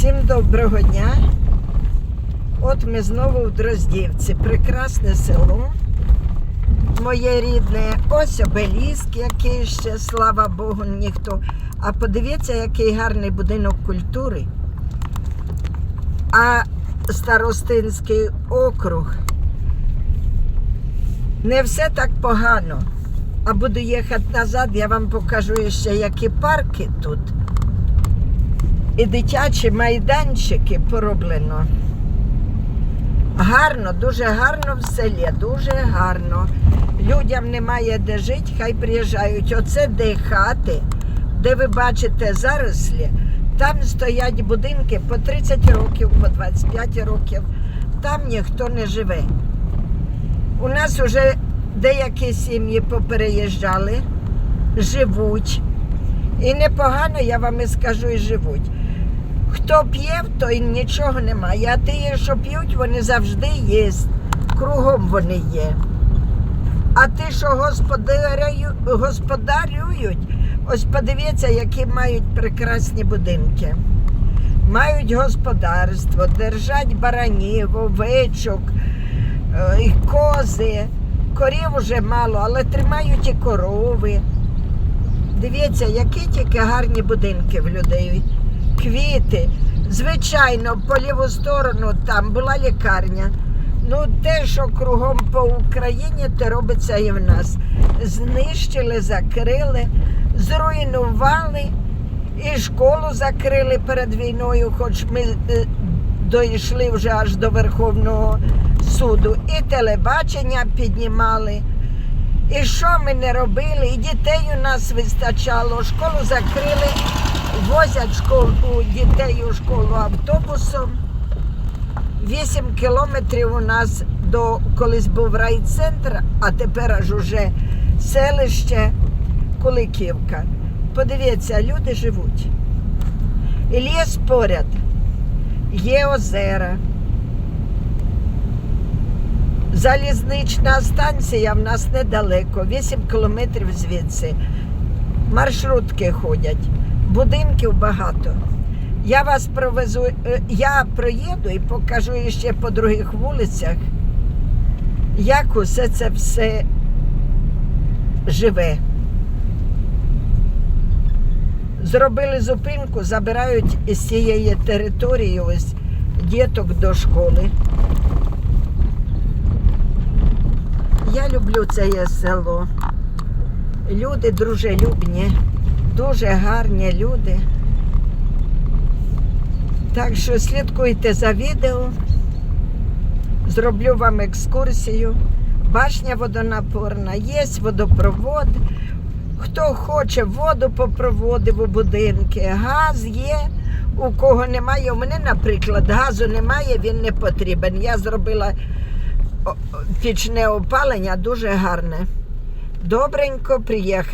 Всім доброго дня. От ми знову в Дроздівці. Прекрасне село. Моє рідне. Ось обеліск, який ще, слава Богу, ніхто. А подивіться, який гарний будинок культури. А Старостинський округ. Не все так погано. А буду їхати назад, я вам покажу ще, які парки тут. І дитячі майданчики пороблено. Гарно, дуже гарно в селі, дуже гарно. Людям немає де жити, хай приїжджають. Оце де хати, де ви бачите зарослі, там стоять будинки по 30 років, по 25 років. Там ніхто не живе. У нас вже деякі сім'ї попереїжджали, живуть. І непогано, я вам і скажу, і живуть. Хто п'є, той нічого немає. А ті, що п'ють, вони завжди є. Кругом вони є. А ті, що господарю, господарюють, ось подивіться, які мають прекрасні будинки. Мають господарство, держать баранів, овечок, е, і кози. Корів уже мало, але тримають і корови. Дивіться, які тільки гарні будинки в людей. Квіти. Звичайно, по ліву сторону там була лікарня. Ну, те, що кругом по Україні, те робиться і в нас. Знищили, закрили, зруйнували, і школу закрили перед війною, хоч ми е, дійшли вже аж до Верховного суду. І телебачення піднімали. І що ми не робили? І дітей у нас вистачало. Школу закрили, возять школу, дітей у школу автобусом. Вісім кілометрів у нас до колись був райцентр, а тепер аж уже селище Куликівка. Подивіться, люди живуть. І ліс поряд, є озера. Залізнична станція в нас недалеко, 8 кілометрів звідси. Маршрутки ходять, будинків багато. Я вас провезу, е, я проїду і покажу ще по других вулицях, як усе це все живе. Зробили зупинку, забирають із цієї території ось діток до школи. Я люблю це село. Люди дружелюбні, дуже гарні люди. Так що слідкуйте за відео. Зроблю вам екскурсію. Башня водонапорна, є водопровод. Хто хоче, воду попроводив у будинки. Газ є. У кого немає, у мене, наприклад, газу немає, він не потрібен. Я зробила пічне опалення дуже гарне. Добренько приїхали.